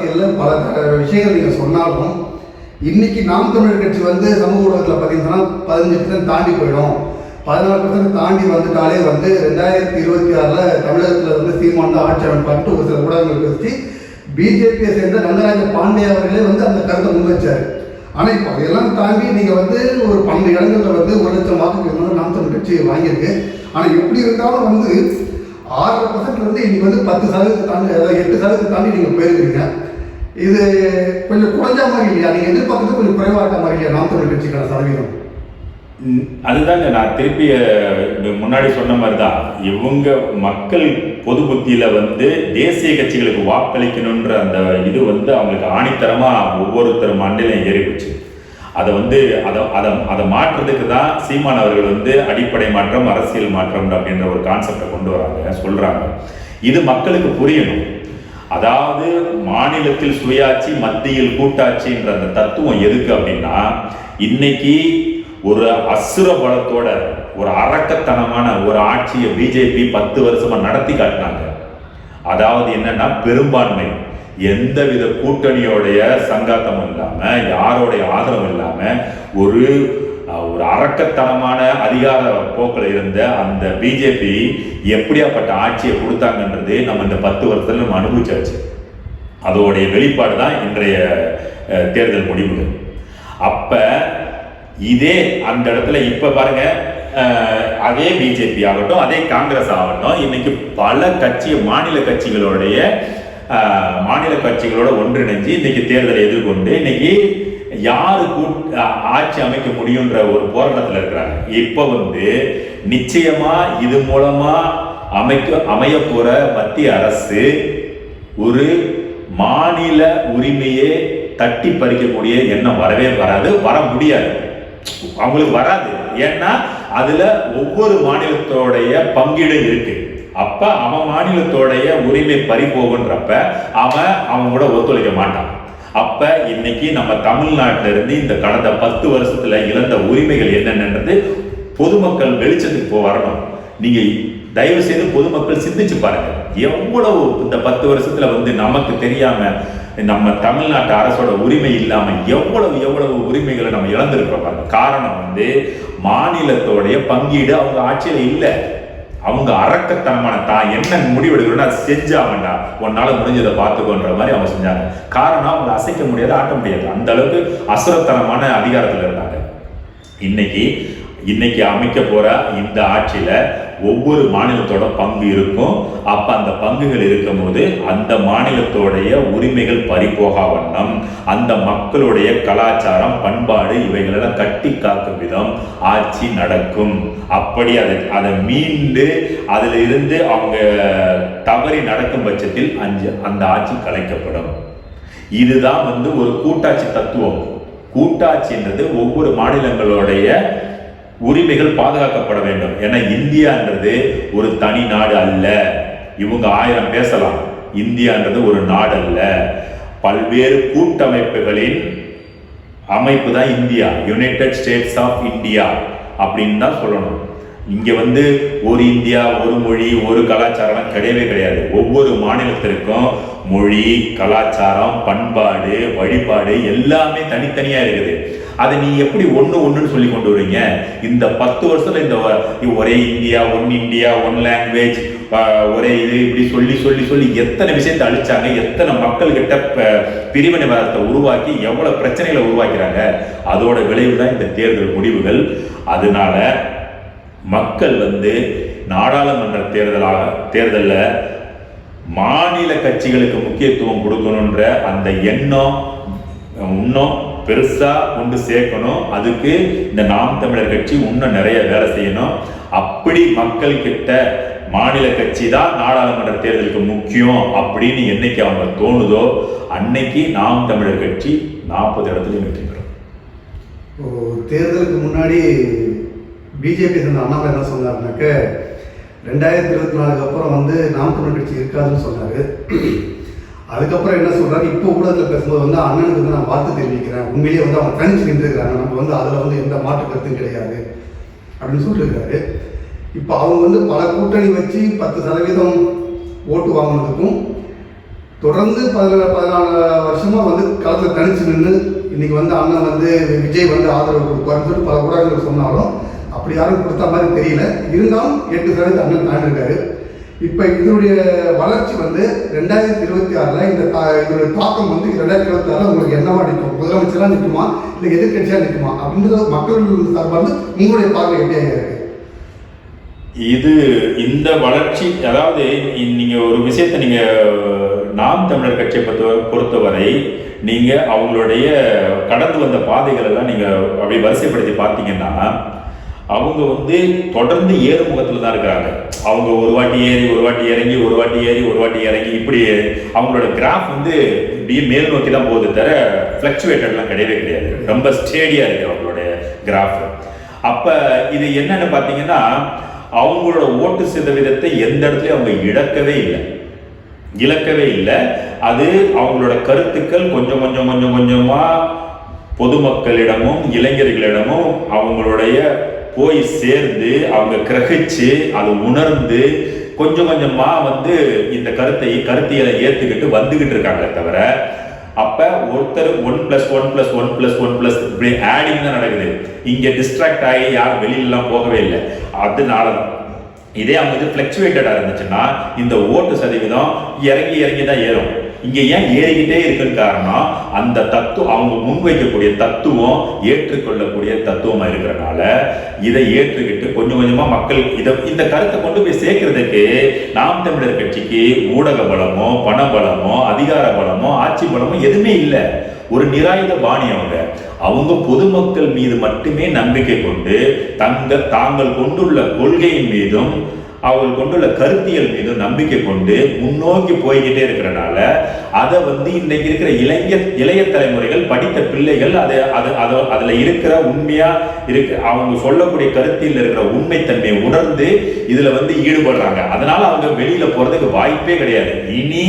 அரசியலில் பல விஷயங்கள் நீங்கள் சொன்னாலும் இன்னைக்கு நாம் தமிழர் கட்சி வந்து சமூக ஊடகத்தில் பார்த்தீங்கன்னா பதினஞ்சு பர்சன்ட் தாண்டி போயிடும். பதினாறு பர்சன்ட் தாண்டி வந்துட்டாலே வந்து ரெண்டாயிரத்தி இருபத்தி ஆறில் தமிழகத்தில் வந்து சீமான் தான் ஆட்சி அமைப்பான்ட்டு ஒரு சில ஊடகங்கள் பேசி பிஜேபியை சேர்ந்த ரங்கராஜ பாண்டே அவர்களே வந்து அந்த கருத்தை முன்வச்சார். ஆனால் இப்போ அதையெல்லாம் தாண்டி நீங்கள் வந்து ஒரு பன்னெண்டு இடங்களில் வந்து ஒரு லட்சம் வாக்குக்கு மேலே நாம் தமிழ் கட்சி வாங்கியிருக்கு. ஆனால் எப்படி இருந்தாலும் வந்து ஆறரை பர்சன்ட் வந்து இன்னைக்கு வந்து பத்து சதவீதத்தை தாண்டி அதாவது எட்டு சதவீதத்தை தாண்டி நீங்கள் போயிருக்கீங்க. இது கொஞ்சம் குறைஞ்ச மாதிரி இல்லையா? நீங்கள் எதிர்பார்க்கறது கொஞ்சம் குறைவாக இருக்க மாதிரி இல்லையா? நாம் தமிழ் கட்சிக்கான சதவீதம். அதுதாங்க. நான் திருப்பி முன்னாடி சொன்ன மாதிரி தான் இவங்க மக்கள் பொது புத்தியில வந்து தேசிய கட்சிகளுக்கு வாக்களிக்கணுன்ற அந்த இது வந்து அவங்களுக்கு ஆணித்தரமா ஒவ்வொருத்தர் மண்ணிலையும் ஏறி போச்சு அதை வந்து அதை அதை அதை மாற்றுறதுக்கு தான் சீமான் அவர்கள் வந்து அடிப்படை மாற்றம் அரசியல் மாற்றம் அப்படின்ற ஒரு கான்செப்டை கொண்டு வராங்க சொல்றாங்க. இது மக்களுக்கு புரியணும். அதாவது மாநிலத்தில் சுயாட்சி மத்தியில் கூட்டாட்சின்ற அந்த தத்துவம் எதுக்கு அப்படின்னா இன்னைக்கு ஒரு அசுர பலத்தோட ஒரு அரக்கத்தனமான ஒரு ஆட்சியை பிஜேபி பத்து வருஷமா நடத்தி காட்டினாங்க. அதாவது என்னன்னா பெரும்பான்மை. எந்தவித கூட்டணியோடைய சங்காத்தமும் இல்லாம யாரோடைய ஆதரவும் இல்லாம ஒரு ஒரு அரக்கத்தனமான அதிகார போக்கில் இருந்த அந்த பிஜேபி எப்படியாப்பட்ட ஆட்சியை கொடுத்தாங்கன்றது நம்ம இந்த பத்து வருஷத்தில் நம்ம அனுபவிச்சாச்சு. அதோடைய வெளிப்பாடு தான் இன்றைய தேர்தல் முடிவுகள். அப்போ இதே அந்த இடத்துல இப்போ பாருங்க அதே பிஜேபி ஆகட்டும் அதே காங்கிரஸ் ஆகட்டும் இன்னைக்கு பல கட்சி மாநில கட்சிகளுடைய மாநில கட்சிகளோட ஒன்றிணைஞ்சு இன்னைக்கு தேர்தலை எதிர்கொண்டு இன்னைக்கு யாரு கூட் ஆட்சி அமைக்க முடியுன்ற ஒரு போராட்டத்தில் இருக்கிறாங்க. இப்போ வந்து நிச்சயமா இது மூலமா அமைக்க அமைய போற மத்திய அரசு ஒரு மாநில உரிமையை தட்டி பறிக்கக்கூடிய எண்ணம் வரவே வராது வர முடியாது. அவங்களுக்கு வராது. ஏன்னா அதுல ஒவ்வொரு மாநிலத்தோடைய பங்கீடு இருக்கு. அப்ப அவன் மாநிலத்தோடைய உரிமை பறி போகுன்றப்ப அவன் அவன் கூட ஒத்துழைக்க மாட்டான். அப்ப இன்னைக்கு நம்ம தமிழ்நாட்டில இருந்து இந்த கடந்த பத்து வருஷத்துல இழந்த உரிமைகள் என்னென்னது பொதுமக்கள் வெளிச்சத்துக்கு போ வரணும். நீங்க தயவு செய்து பொதுமக்கள் சிந்திச்சு பாருங்க. எவ்வளவு இந்த பத்து வருஷத்துல வந்து நமக்கு தெரியாம நம்ம தமிழ்நாட்டு அரசோட உரிமை இல்லாம எவ்வளவு எவ்வளவு உரிமைகளை நம்ம இழந்திருக்கிறோம் காரணம் வந்து மாநிலத்தோடைய பங்கீடு அவங்க ஆட்சியில இல்லை. அவங்க அரக்கத்தனமான தான் என்ன முடிவெடுக்கிறோம் அதை செஞ்சாங்கண்டா உன்னால முடிஞ்சதை பார்த்துக்கோன்ற மாதிரி அவங்க செஞ்சாங்க. காரணம் அவங்க அசைக்க முடியாது ஆட்ட முடியாது. அந்த அளவுக்கு அசுரத்தனமான அதிகாரத்தில் இருந்தாங்க. இன்னைக்கு இன்னைக்கு அமைக்க போற இந்த ஆட்சியில ஒவ்வொரு மாநிலத்தோட பங்கு இருக்கும். அப்ப அந்த பங்குகள் இருக்கும்போது அந்த மாநிலத்தோடைய உரிமைகள் பறிபோகா வண்ணம் அந்த மக்களுடைய கலாச்சாரம் பண்பாடு இவைகளெல்லாம் கட்டி காக்கும் விதம் ஆட்சி நடக்கும். அப்படி அதை அதை மீண்டு அதில் இருந்து அவங்க தவறி நடக்கும் பட்சத்தில் அஞ்சு அந்த ஆட்சி கலைக்கப்படும். இதுதான் வந்து ஒரு கூட்டாட்சி தத்துவம். கூட்டாட்சின்றது ஒவ்வொரு மாநிலங்களுடைய உரிமைகள் பாதுகாக்கப்பட வேண்டும். ஏன்னா இந்தியான்றது ஒரு தனி நாடு அல்ல. இவங்க ஆயிரம் பேசலாம். இந்தியான்றது ஒரு நாடு அல்ல. பல்வேறு கூட்டமைப்புகளின் அமைப்பு தான் India. United States of India அப்படின்னு தான் சொல்லணும். இங்கே வந்து ஒரு இந்தியா ஒரு மொழி ஒரு கலாச்சாரம் கிடையவே கிடையாது. ஒவ்வொரு மாநிலத்திற்கும் மொழி கலாச்சாரம் பண்பாடு வழிபாடு எல்லாமே தனித்தனியாக இருக்குது. அதை நீ எப்படி ஒன்று ஒன்றுன்னு சொல்லி கொண்டு வரீங்க? இந்த பத்து வருஷத்தில் இந்த ஒரே India one India one language ஒரே இது இப்படி சொல்லி சொல்லி சொல்லி எத்தனை விஷயத்தை அழிச்சாங்க எத்தனை மக்கள்கிட்ட பிரிவினை ப- உருவாக்கி எவ்வளோ பிரச்சனைகளை உருவாக்கிறாங்க அதோட விளைவு தான் இந்த தேர்தல் முடிவுகள். அதனால மக்கள் வந்து நாடாளுமன்ற தேர்தலாக தேர்தலில் மாநில கட்சிகளுக்கு முக்கியத்துவம் கொடுக்கணுன்ற அந்த எண்ணம் இன்னும் பெருசா கொண்டு சேர்க்கணும். அதுக்கு இந்த நாம் தமிழர் கட்சி இன்னும் நிறைய வேலை செய்யணும். அப்படி மக்கள் கிட்ட மாநில கட்சி தான் நாடாளுமன்ற தேர்தலுக்கு முக்கியம் அப்படின்னு என்னைக்கு அவங்க தோணுதோ அன்னைக்கு நாம் தமிழர் கட்சி நாற்பது இடத்துலையும் வெற்றி பெறும் இப்போ தேர்தலுக்கு முன்னாடி பிஜேபி சேர்ந்த அண்ணாமலை என்ன சொன்னாருனாக்க ரெண்டாயிரத்தி இருபத்தி நாலுக்கு அப்புறம் வந்து நாம் தமிழர் கட்சி இருக்காதுன்னு சொன்னார். அதுக்கப்புறம் என்ன சொல்றாரு? இப்போ ஊடகத்தில் பேசும்போது வந்து அண்ணனுக்கு வந்து நான் வாழ்த்து தெரிவிக்கிறேன். உண்மையிலேயே வந்து அவங்க ஃப்ரெண்ட்ஸ் நின்றுருக்காங்க நம்ம வந்து அதில் வந்து எந்த மாற்று கருத்தும் கிடையாது. அப்படின்னு சொல்லியிருக்காரு இப்போ அவங்க வந்து பல கூட்டணி வச்சு பத்து சதவீதம் ஓட்டு வாங்கினதுக்கும் தொடர்ந்து பதினா பதினாலு வருஷமாக வந்து களத்தில் தனிச்சு நின்று இன்னைக்கு வந்து அண்ணன் வந்து விஜய் வந்து ஆதரவு கொடுப்பாருன்னு சொல்லிட்டு பல ஊடகங்கள் சொன்னாலும் அப்படி யாரும் கொடுத்த மாதிரி தெரியல. இருந்தாலும் எட்டு சதவீதம் அண்ணன் தாண்டிருக்காரு இப்போ இதனுடைய வளர்ச்சி வந்து ரெண்டாயிரத்தி இருபத்தி ஆறில் இந்த இதனுடைய தாக்கம் வந்து ரெண்டாயிரத்தி இருபத்தி ஆறில் உங்களுக்கு என்னவா நிற்கும்? முதலமைச்சராக நிற்குமா? இல்லை எதிர்கட்சியாக நிற்குமா? அப்படின்றது மக்கள் சார்பாக வந்து உங்களுடைய பார்வை எப்படியாக இருக்கு? இது இந்த வளர்ச்சி அதாவது நீங்கள் நீங்க ஒரு விஷயத்தை நீங்க நாம் தமிழர் கட்சியை பொறுத்த பொறுத்தவரை நீங்க அவங்களுடைய கடந்து வந்த பாதைகள் எல்லாம் நீங்க அப்படி வரிசைப்படுத்தி பார்த்தீங்கன்னா அவங்க வந்து தொடர்ந்து ஏறுமுகத்தில் தான் இருக்கிறாங்க. அவங்க ஒரு வாட்டி ஏறி ஒரு வாட்டி இறங்கி ஒரு வாட்டி ஏறி ஒரு வாட்டி இறங்கி இப்படி அவங்களோட கிராஃப் வந்து இப்படியே மேல் நோக்கி தான் போகுது தர ஃப்ளக்சுவேட்டட்லாம் கிடையவே கிடையாது. ரொம்ப ஸ்டேடியாக இருக்குது அவங்களுடைய கிராஃப் அப்போ இது என்னென்னு பார்த்தீங்கன்னா அவங்களோட ஓட்டு சதவீதத்தை எந்த இடத்துலையும் அவங்க இழக்கவே இல்லை. இழக்கவே இல்லை. அது அவங்களோட கருத்துக்கள் கொஞ்சம் கொஞ்சம் கொஞ்சம் கொஞ்சமாக பொதுமக்களிடமும் இளைஞர்களிடமும் அவங்களுடைய போய் சேர்ந்து அவங்க கிரகிச்சு அதை உணர்ந்து கொஞ்சம் கொஞ்சமா வந்து இந்த கருத்தை கருத்தியலை ஏத்துக்கிட்டு வந்துகிட்டு இருக்காங்களே தவிர அப்ப ஒருத்தர் one plus one plus one plus one plus இப்படி ஆடிங் தான் நடக்குது. இங்க டிஸ்ட்ராக்ட் ஆகி யாரும் வெளியிலலாம் போகவே இல்லை. அதனால தான் இதே அவங்க இது ஃப்ளக்சுவேட்டடாக இருந்துச்சுன்னா இந்த ஓட்டு சதவீதம் இறங்கி இறங்கி தான் ஏறும். இங்கே ஏன் ஏறிக்கிட்டே இருக்கிற காரணம் அந்த தத்துவம் அவங்க முன்வைக்கக்கூடிய தத்துவம் ஏற்றுக்கொள்ளக்கூடிய தத்துவமா இருக்கிறனால இதை ஏற்றுக்கிட்டு கொஞ்சம் கொஞ்சமா மக்கள் இதை இந்த கருத்தை கொண்டு போய் சேர்க்கறதுக்கு நாம் தமிழர் கட்சிக்கு ஊடக பலமோ பண பலமோ அதிகார பலமோ ஆட்சி பலமோ எதுவுமே இல்லை. ஒரு நிராயுத பாணி அவங்க. அவங்க பொதுமக்கள் மீது மட்டுமே நம்பிக்கை கொண்டு தங்க தாங்கள் கொண்டுள்ள கொள்கையின் மீதும் அவர்கள் கொண்டுள்ள கருத்தியல் மீது நம்பிக்கை கொண்டு முன்னோக்கி போய்கிட்டே இருக்கிறனால அதை வந்து இன்னைக்கு இருக்கிற இளைஞர் இளைய தலைமுறைகள் படித்த பிள்ளைகள் அதை அது அதை அதில் இருக்கிற உண்மையா இருக்கு அவங்க சொல்லக்கூடிய கருத்தியில் இருக்கிற உண்மைத்தன்மையை உணர்ந்து இதுல வந்து ஈடுபடுறாங்க. அதனால அவங்க வெளியில போறதுக்கு வாய்ப்பே கிடையாது. இனி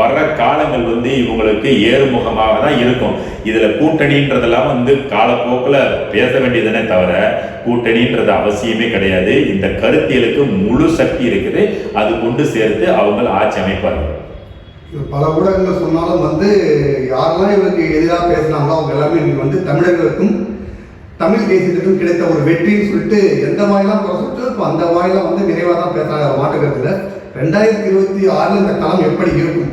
வர்ற காலங்கள் வந்து இவங்களுக்கு ஏறுமுகமாக தான் இருக்கும். இதில் கூட்டணின்றதெல்லாம் வந்து காலப்போக்கில் பேச வேண்டியதுனே தவிர கூட்டணின்றது அவசியமே கிடையாது. இந்த கருத்தியலுக்கு முழு சக்தி இருக்குது. அது கொண்டு சேர்த்து அவங்க ஆட்சி அமைப்பார்கள். பல ஊடகங்கள் சொன்னாலும் வந்து யாரெல்லாம் இவருக்கு எதிராக பேசுனாங்களோ அவங்க எல்லாமே இன்னைக்கு வந்து தமிழர்களுக்கும் தமிழ் தேசியத்துக்கும் கிடைத்த ஒரு வெற்றின்னு சொல்லிட்டு எந்த வாயிலாம் குறைச்சிட்டு இப்போ அந்த வாயிலாம் வந்து நிறைவாக தான் பேசுறாங்க. மாட்டுக்கிறதுல ரெண்டாயிரத்தி இருபத்தி ஆறில் இந்த களம் எப்படி இருக்கும்?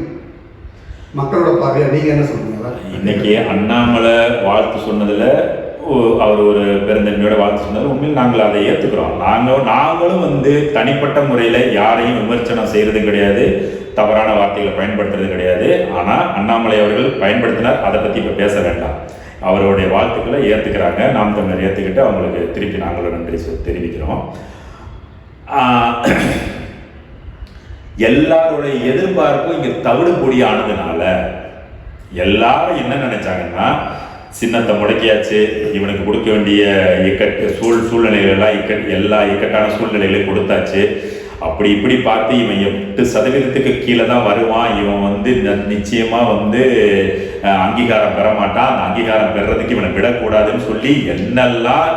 மக்களோட பார்வையா நீங்க என்ன சொல்றீங்க? இன்னைக்கு அண்ணாமலை வாழ்த்து சொன்னதுல ஓ- அவர் ஒரு பெருந்தன்மையோட வாழ்த்து சொன்னது உண்மையில் நாங்கள் அதை ஏற்றுக்கிறோம் நாங்கள் நாங்களும் வந்து தனிப்பட்ட முறையில் யாரையும் விமர்சனம் செய்கிறது கிடையாது தவறான வார்த்தைகளை பயன்படுத்துறது கிடையாது. ஆனால் அண்ணாமலை அவர்கள் பயன்படுத்தினார். அதை பற்றி இப்போ பேச வேண்டாம். அவருடைய வாழ்த்துக்களை ஏற்றுக்கிறாங்க நாம் தமிழர் ஏற்றுக்கிட்டு அவங்களுக்கு திருப்பி நாங்களும் நன்றி தெரிவிக்கிறோம். எல்லாருடைய எதிர்பார்ப்பும் இங்கே தவிடுபொடி ஆனதுனால எல்லாரும் என்ன நினைச்சாங்கன்னா சின்னத்தை முடக்கியாச்சு இவனுக்கு கொடுக்க வேண்டிய இக்கட்டு சூழ் சூழ்நிலைகளெல்லாம் இக்கட் எல்லா இக்கட்டான சூழ்நிலைகளையும் கொடுத்தாச்சு. அப்படி இப்படி பார்த்து இவன் எட்டு சதவீதத்துக்கு கீழே தான் வருவான். இவன் வந்து நிச்சயமாக வந்து அங்கீகாரம் பெற மாட்டான். அந்த அங்கீகாரம் பெறதுக்கு இவனை விடக்கூடாதுன்னு சொல்லி என்னெல்லாம்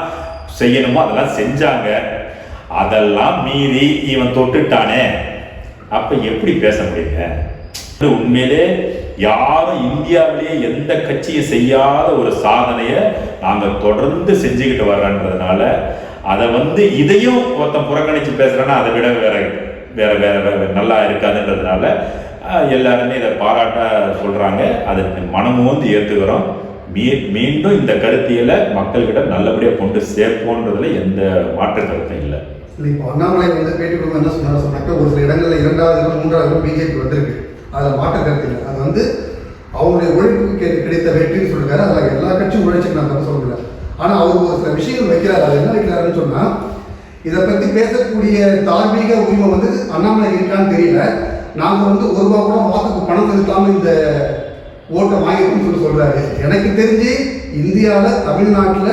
செய்யணுமோ அதெல்லாம் செஞ்சாங்க. அதெல்லாம் மீறி இவன் தொட்டுட்டானே. அப்போ எப்படி பேச முடியுங்க? உண்மையிலே யாரும் இந்தியாவிலேயே எந்த கட்சியும் செய்யாத ஒரு சாதனையை நாங்கள் தொடர்ந்து செஞ்சுக்கிட்டு வர்றன்றதுனால அதை வந்து இதையும் ஒருத்தன் புறக்கணித்து பேசுகிறேன்னா அதை விட வேற வேற வேற வேற நல்லா இருக்காதுன்றதுனால எல்லாருமே இதை பாராட்ட சொல்கிறாங்க அதை மனமும் வந்து ஏற்றுக்கிறோம் மீ மீண்டும் இந்த கருத்தியலை மக்கள்கிட்ட நல்லபடியாக கொண்டு சேர்ப்போன்றதுல எந்த மாற்று கருத்தும் இல்லை. இல்லை இப்போ அண்ணாமலை வந்து பேட்டி கொடுக்க என்ன சொன்னார் சொன்னாக்க ஒரு சில இடங்களில் இரண்டாவது இடம் மூன்றாவது இடம் பிஜேபி வந்திருக்கு. அதில் மாற்ற கருத்து இல்லை. அது வந்து அவங்களுடைய உழைப்புக்கு கிடைத்த வெற்றின்னு சொல்லிருக்காரு. அதில் எல்லா கட்சியும் உழைச்சுக்கு நான் தப்பு சொல்லல ஆனால் அவர் ஒரு சில விஷயங்கள் வைக்கிறார். அது என்ன வைக்கிறாருன்னு சொன்னால் இதை பற்றி பேசக்கூடிய தார்மீக உரிமை வந்து அண்ணாமலை இருக்கான்னு தெரியல. நாங்கள் வந்து ஒரு ரூபா கூட வாக்குக்கு பணம் செலுத்தாமல் இந்த ஓட்டை வாங்கிருக்கோம்னு சொல்லி சொல்கிறாரு எனக்கு தெரிஞ்சு இந்தியாவில் தமிழ்நாட்டில்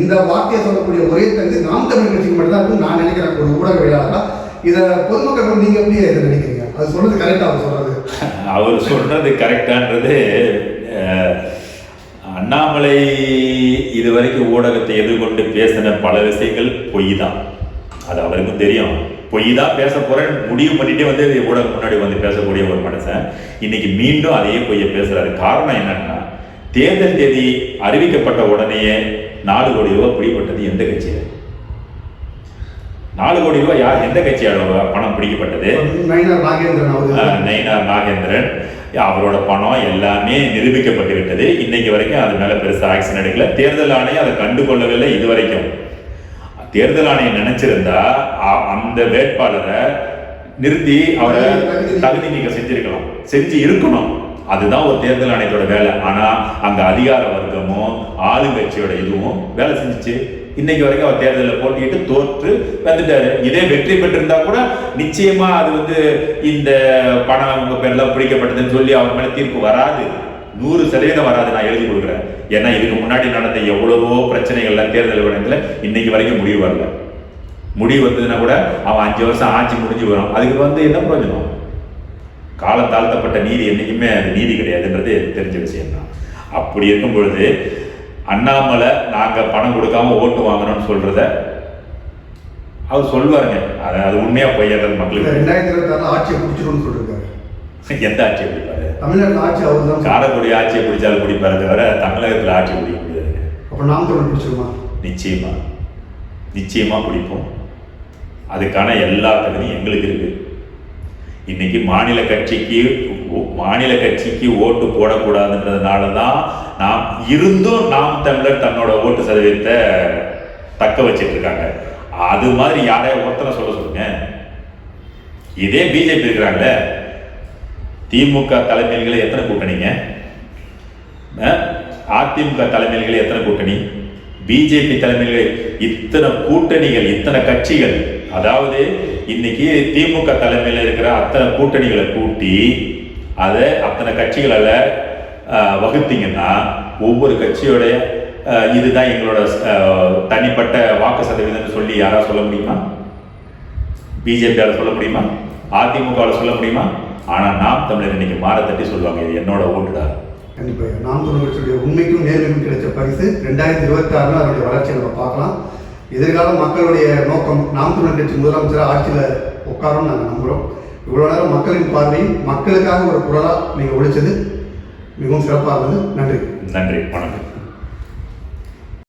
இந்த வார்த்தையை சொல்லக்கூடிய ஒரே தகுதி நாம் தமிழ் கட்சிக்கு மட்டும் தான் நான் நினைக்கிறேன். ஒரு ஊடகவியலாளரா. இதை பொதுமக்கள் நீங்க எப்படி இதை நினைக்கிறீங்க? அது சொல்றது கரெக்டாக அவர் சொல்றது? அவர் சொல்றது கரெக்டான்றது அண்ணாமலை இதுவரைக்கும் ஊடகத்தை எதிர்கொண்டு பேசின பல விஷயங்கள் பொய் தான் அது அவருக்கும் தெரியும். பொய் தான் பேச போறேன். முடிவு பண்ணிட்டே வந்து ஊடகம் முன்னாடி வந்து பேசக்கூடிய ஒரு மனுஷன். இன்னைக்கு மீண்டும் அதையே பொய்யை பேசுறாரு. காரணம் என்னன்னா தேர்தல் தேதி அறிவிக்கப்பட்ட உடனேயே நாலு கோடி ரூபாய் பிடிப்பட்டது எந்த கட்சியில நாலு கோடி ரூபாய் யார் எந்த கட்சியோட பணம் பிடிக்கப்பட்டது? நயினார் நாகேந்திரன் நயினார் நாகேந்திரன். அவரோட பணம் எல்லாமே நிரூபிக்கப்பட்டு விட்டது. இன்னைக்கு வரைக்கும் அது மேல பெருசா ஆக்ஷன் எடுக்கல. தேர்தல் ஆணையம் அதை கண்டுகொள்ளவில்லை இது வரைக்கும் தேர்தல் ஆணையம் நினைச்சிருந்தா அந்த வேட்பாளரை நிறுத்தி அவரை தகுதி நீக்கம் செஞ்சிருக்கலாம். செஞ்சு இருக்கணும். அதுதான் ஒரு தேர்தல் ஆணையத்தோட வேலை. ஆனா அங்க அதிகார வர்க்கமும் ஆளுங்கட்சியோட இதுவும் வேலை செஞ்சுச்சு. இன்னைக்கு வரைக்கும் அவர் தேர்தலில் போட்டிட்டு தோற்று வந்துட்டாரு. இதே வெற்றி பெற்றிருந்தா கூட நிச்சயமா அது வந்து இந்த பணம் உங்க பேர்ல பிடிக்கப்பட்டதுன்னு சொல்லி அவர் மேல தீர்ப்பு வராது. நூறு சதவீதம் வராது நான் எழுதி கொடுக்குறேன். ஏன்னா இதுக்கு முன்னாடி நடந்த எவ்வளவோ பிரச்சனைகள்லாம் தேர்தல் விடத்துல இன்னைக்கு வரைக்கும் முடிவு வரல. முடிவு வந்ததுன்னா கூட அவன் அஞ்சு வருஷம் ஆட்சி முடிஞ்சு வரும் அதுக்கு வந்து என்ன பிரயோஜனம் காலம் தாழ்த்தப்பட்ட நீதி என்னைக்குமே அது நீதி கிடையாதுன்றது தெரிஞ்ச விஷயம்தான். அப்படி இருக்கும் பொழுது அண்ணாமலை நாங்க பணம் கொடுக்காம ஓட்டு வாங்கணும்னு சொல்றத அவர் சொல்வாருங்க அது அது உண்மையா பொய்யாதது மக்களுக்கு ரெண்டாயிரத்தி இருபத்தி ஆறுல ஆட்சியை பிடிச்சிடும்னு சொல்லியிருக்காரு எந்த ஆட்சியை பிடிப்பாரு? தமிழ்நாட்டில் ஆட்சி அவர் தான் காரைக்குடி ஆட்சியை பிடிச்சாலும் பிடிப்பாரு தவிர தமிழகத்தில் ஆட்சி பிடிக்க முடியாதுங்க. அப்போ நாம் தமிழ் பிடிச்சிருமா? நிச்சயமா. நிச்சயமா பிடிப்போம். அதுக்கான எல்லா தகுதியும் எங்களுக்கு இருக்கு. இன்னைக்கு மாநில கட்சிக்கு மாநில கட்சிக்கு ஓட்டு போடக்கூடாதுன்றதுனால தான் நாம் இருந்தும் நாம் தமிழர் தன்னோட ஓட்டு சதவீதத்தை தக்க வச்சிட்டு இருக்காங்க அது மாதிரி யாரையும் ஒருத்தனை சொல்ல சொல்லுங்க. இதே பிஜேபி இருக்கிறாங்களே திமுக தலைமையில எத்தனை கூட்டணிங்க? அதிமுக தலைமையில எத்தனை கூட்டணி? பிஜேபி தலைமையில இத்தனை கூட்டணிகள் இத்தனை கட்சிகள் அதாவது இன்னைக்கு திமுக தலைமையில் இருக்கிற அத்தனை கூட்டணிகளை கூட்டி அதை அத்தனை கட்சிகளில் வகுத்தீங்கன்னா ஒவ்வொரு கட்சியோடைய இதுதான் எங்களோட தனிப்பட்ட வாக்கு சதவீதம்னு சொல்லி யாராவது சொல்ல முடியுமா? பிஜேபியால் சொல்ல முடியுமா? அதிமுகவில் சொல்ல முடியுமா? ஆனால் நாம் தமிழர் இன்னைக்கு மாற தட்டி சொல்லுவாங்க இது என்னோட ஓட்டுடா. கண்டிப்பாக நாம் தமிழ் உண்மைக்கும் நேர்மைக்கும் கிடைச்ச பரிசு. ரெண்டாயிரத்தி இருபத்தி ஆறுல அதனுடைய வளர்ச்சியை நம்ம பார்க்கலாம். எதிர்கால மக்களுடைய நோக்கம். நாம் கட்சி முதலமைச்சராக ஆட்சியில் உட்காரும் நாங்கள் நம்புகிறோம் இவ்வளோ நேரம் மக்களின் பார்வையும் மக்களுக்காக ஒரு குரலாக நீங்கள் ஒழிச்சது மிகவும் சிறப்பாக இருந்தது. நன்றி. நன்றி. வணக்கம்.